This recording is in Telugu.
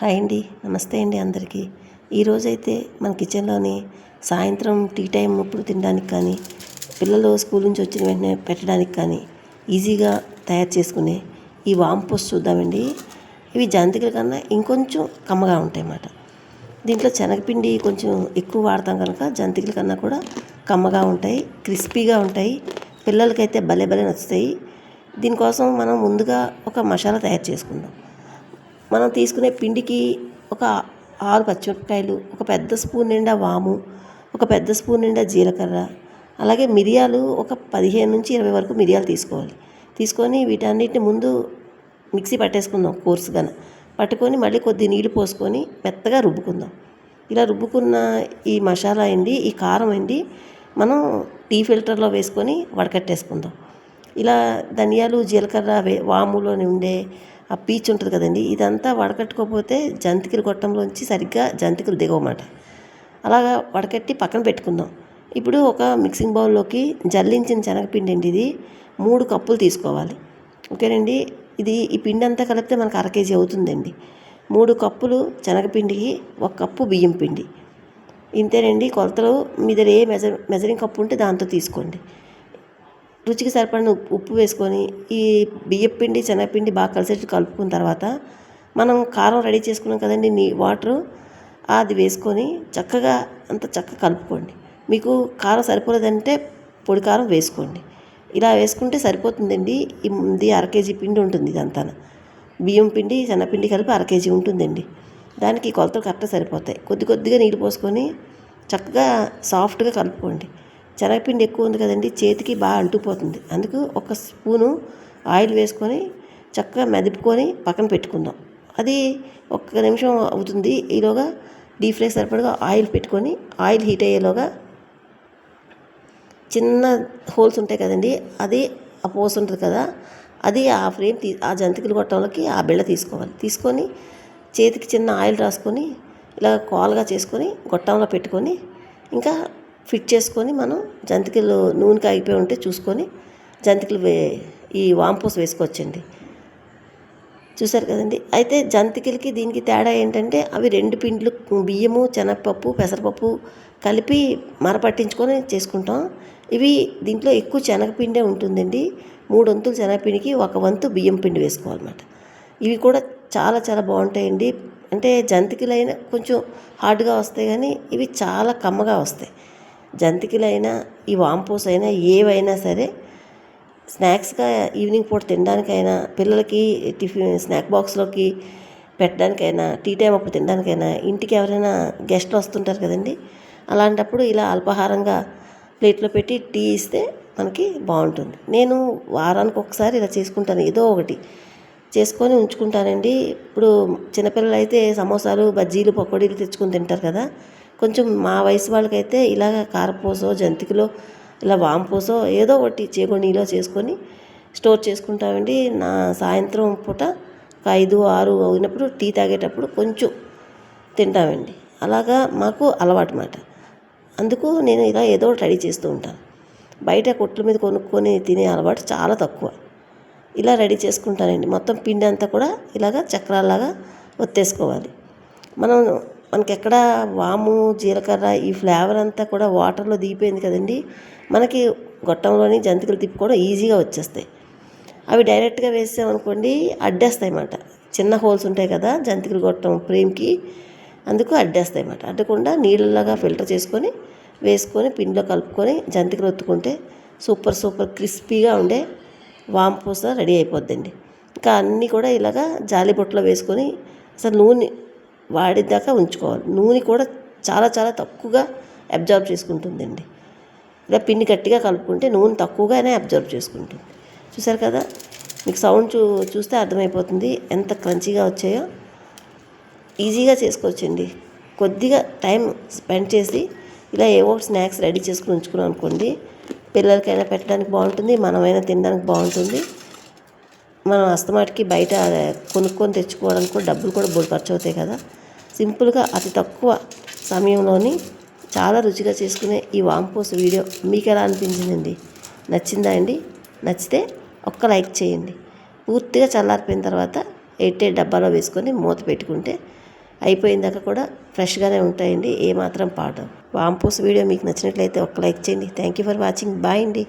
హాయ్ అండి నమస్తే అండి అందరికీ. ఈరోజైతే మన కిచెన్లోని సాయంత్రం టీ టైం ఇప్పుడు తినడానికి కానీ పిల్లలు స్కూల్ నుంచి వచ్చిన వెంటనే పెట్టడానికి కానీ ఈజీగా తయారు చేసుకునే ఈ వాంపోస్ చూద్దామండి. ఇవి జంతికల కన్నా ఇంకొంచెం కమ్మగా ఉంటాయి అన్నమాట దీంట్లో శనగపిండి కొంచెం ఎక్కువ వాడతాం కనుక జంతికల కన్నా కూడా కమ్మగా ఉంటాయి క్రిస్పీగా ఉంటాయి పిల్లలకైతే భలే భలే నచ్చుతాయి. దీనికోసం మనం ముందుగా ఒక మసాలా తయారు చేసుకుందాం. మనం తీసుకునే పిండికి ఒక ఆరు పచ్చిమిరపకాయలు ఒక పెద్ద స్పూన్ నిండా వాము ఒక పెద్ద స్పూన్ నిండా జీలకర్ర అలాగే మిరియాలు ఒక పదిహేను నుంచి ఇరవై వరకు మిరియాలు తీసుకోవాలి. తీసుకొని వీటన్నిటిని ముందు మిక్సీ పట్టేసుకుందాం కోర్సుగా పట్టుకొని మళ్ళీ కొద్ది నీళ్ళు పోసుకొని మెత్తగా రుబ్బుకుందాం. ఇలా రుబ్బుకున్న ఈ మసాలా అండి ఈ కారం అండి మనం టీ ఫిల్టర్లో వేసుకొని వడకట్టేసుకుందాం. ఇలా ధనియాలు జీలకర్ర వే వాములోని ఉండే ఆ పీచు ఉంటుంది కదండి ఇదంతా వడకట్టుకోకపోతే జంతికలు గొట్టంలోంచి సరిగ్గా జంతికలు దిగవమాట. అలాగా వడకట్టి పక్కన పెట్టుకుందాం. ఇప్పుడు ఒక మిక్సింగ్ బౌల్లోకి జల్లించిన శనగపిండి అండి ఇది మూడు కప్పులు తీసుకోవాలి. ఓకేనండి ఇది ఈ పిండి అంతా కలిపితే మనకు అర కేజీ అవుతుందండి. మూడు కప్పులు శనగపిండికి ఒక కప్పు బియ్యం పిండి. ఇంతేనండి కొలతలు మీ దగ్గర ఏ మెజర్ మెజరింగ్ కప్పు ఉంటే దాంతో తీసుకోండి. రుచికి సరిపడిన ఉప్పు ఉప్పు వేసుకొని ఈ బియ్యం పిండి శనగపిండి బాగా కలిసేట్టు కలుపుకున్న తర్వాత మనం కారం రెడీ చేసుకున్నాం కదండి నీ వాటరు అది వేసుకొని చక్కగా అంత చక్కగా కలుపుకోండి. మీకు కారం సరిపోలేదంటే పొడి కారం వేసుకోండి. ఇలా వేసుకుంటే సరిపోతుందండి. ఇది అర కేజీ పిండి ఉంటుంది ఇదంతా బియ్యం పిండి శనగపిండి కలిపి అర కేజీ ఉంటుందండి. దానికి కొలతలు కరెక్ట్గా సరిపోతాయి. కొద్ది కొద్దిగా నీళ్ళు పోసుకొని చక్కగా సాఫ్ట్గా కలుపుకోండి. శనగపిండి ఎక్కువ ఉంది కదండి చేతికి బాగా అంటుకుపోతుంది. అందుకు ఒక స్పూను ఆయిల్ వేసుకొని చక్కగా మెదుపుకొని పక్కన పెట్టుకుందాం. అది ఒక్క నిమిషం అవుతుంది. ఈలోగా డీప్ ఫ్రై సరిపడగా ఆయిల్ పెట్టుకొని ఆయిల్ హీట్ అయ్యేలోగా చిన్న హోల్స్ ఉంటాయి కదండి అది ఆ పోస్ ఉంటుంది కదా అది ఆ ఫ్రేమ్ తీ ఆ జంతికలు గొట్టంలోకి ఆ బిళ్ళ తీసుకోవాలి. తీసుకొని చేతికి చిన్న ఆయిల్ రాసుకొని ఇలా కాల్గా చేసుకొని గొట్టంలో పెట్టుకొని ఇంకా ఫిట్ చేసుకొని మనం జంతికలు నూనె కాగిపోయి ఉంటే చూసుకొని జంతికలు వే ఈ వాంపూస్ వేసుకోవచ్చండి. చూసారు కదండి? అయితే జంతికలకి దీనికి తేడా ఏంటంటే అవి రెండు పిండ్లు బియ్యము శనగపప్పు పెసరపప్పు కలిపి మరపట్టించుకొని చేసుకుంటాం. ఇవి దీంట్లో ఎక్కువ శనగపిండే ఉంటుందండి. మూడు వంతులు శనగపిండికి ఒక వంతు బియ్యం పిండి వేసుకోవాలన్నమాట. ఇవి కూడా చాలా చాలా బాగుంటాయండి. అంటే జంతికలైన కొంచెం హార్డ్గా వస్తాయి కానీ ఇవి చాలా కమ్మగా వస్తాయి. జంతికలైనా ఈ వాంపూస్ అయినా ఏవైనా సరే స్నాక్స్గా ఈవినింగ్ పూట తినడానికైనా పిల్లలకి టిఫిన్ స్నాక్ బాక్స్లోకి పెట్టడానికైనా టీ టైం అప్పుడు తినడానికైనా ఇంటికి ఎవరైనా గెస్ట్లు వస్తుంటారు కదండి అలాంటప్పుడు ఇలా అల్పాహారంగా ప్లేట్లో పెట్టి టీ ఇస్తే మనకి బాగుంటుంది. నేను వారానికి ఒకసారి ఇలా చేసుకుంటాను ఏదో ఒకటి. చేసుకొని ఉంచుకుంటానండి. ఇప్పుడు చిన్నపిల్లలు అయితే సమోసాలు బజ్జీలు పకోడీలు తెచ్చుకొని తింటారు కదా కొంచెం మా వయసు వాళ్ళకైతే ఇలాగ కారపూసో జంతికలో ఇలా వాంపూసో ఏదో ఒకటి చేగొనీలో చేసుకొని స్టోర్ చేసుకుంటామండి. నా సాయంత్రం పూట ఒక ఐదు ఆరు అయినప్పుడు టీ తాగేటప్పుడు కొంచెం తింటామండి. అలాగా మాకు అలవాటు మాట అందుకు నేను ఇలా ఏదో ఒకటి రెడీ చేస్తూ ఉంటాను బయట కొట్ల మీద కొనుక్కొని తినే అలవాటు చాలా తక్కువ. ఇలా రెడీ చేసుకుంటానండి. మొత్తం పిండి అంతా కూడా ఇలాగ చక్రాల్లాగా ఒత్తేసుకోవాలి. మనం మనకి ఎక్కడ వాము జీలకర్ర ఈ ఫ్లేవర్ అంతా కూడా వాటర్లో దిగిపోయింది కదండి. మనకి గొట్టంలోని జంతికలు తిప్పుకోవడం ఈజీగా వచ్చేస్తాయి. అవి డైరెక్ట్గా వేసామనుకోండి అడ్డేస్తాయి అన్నమాట చిన్న హోల్స్ ఉంటాయి కదా జంతికలు గొట్టం ఫ్రేమ్కి అందుకు అడ్డేస్తాయి అన్నమాట అడ్డకుండా నీళ్ళలాగా ఫిల్టర్ చేసుకొని వేసుకొని పిండిలో కలుపుకొని జంతికలు ఒత్తుకుంటే సూపర్ సూపర్ క్రిస్పీగా ఉండే వాంపూస రెడీ అయిపోద్దండి. ఇంకా అన్నీ కూడా ఇలాగా జాలి బొట్టలో వేసుకొని అసలు నూనె వాడిదాకా ఉంచుకోవాలి. నూనె కూడా చాలా చాలా తక్కువగా అబ్జర్వ్ చేసుకుంటుందండి. ఇలా పిండి గట్టిగా కలుపుకుంటే నూనె తక్కువగానే అబ్జర్వ్ చేసుకుంటుంది. చూసారు కదా? మీకు సౌండ్ చూ చూస్తే అర్థమైపోతుంది ఎంత క్రంచీగా వచ్చాయో. ఈజీగా చేసుకోవచ్చండి. కొద్దిగా టైం స్పెండ్ చేసి ఇలా ఏవో స్నాక్స్ రెడీ చేసుకుని ఉంచుకున్నాం అనుకోండి పిల్లలకైనా పెట్టడానికి బాగుంటుంది మనమైనా తినడానికి బాగుంటుంది. మనం అస్తమాటికి బయట కొనుక్కొని తెచ్చుకోవడానికి కూడా డబ్బులు కూడా బోల్ ఖర్చు అవుతాయి కదా. సింపుల్గా అతి తక్కువ సమయంలోని చాలా రుచిగా చేసుకునే ఈ వాంపోస్ వీడియో మీకు ఎలా అనిపించిందండి? నచ్చిందా అండి? నచ్చితే ఒక్క లైక్ చేయండి. పూర్తిగా చల్లారిపోయిన తర్వాత ఎయిట్ ఎయిట్ డబ్బాలో వేసుకొని మూత పెట్టుకుంటే అయిపోయిన దాకా కూడా ఫ్రెష్గానే ఉంటాయండి ఏమాత్రం పాడవు. వాంపోస్ వీడియో మీకు నచ్చినట్లయితే ఒక లైక్ చేయండి. Thank you for watching. Bye అండి.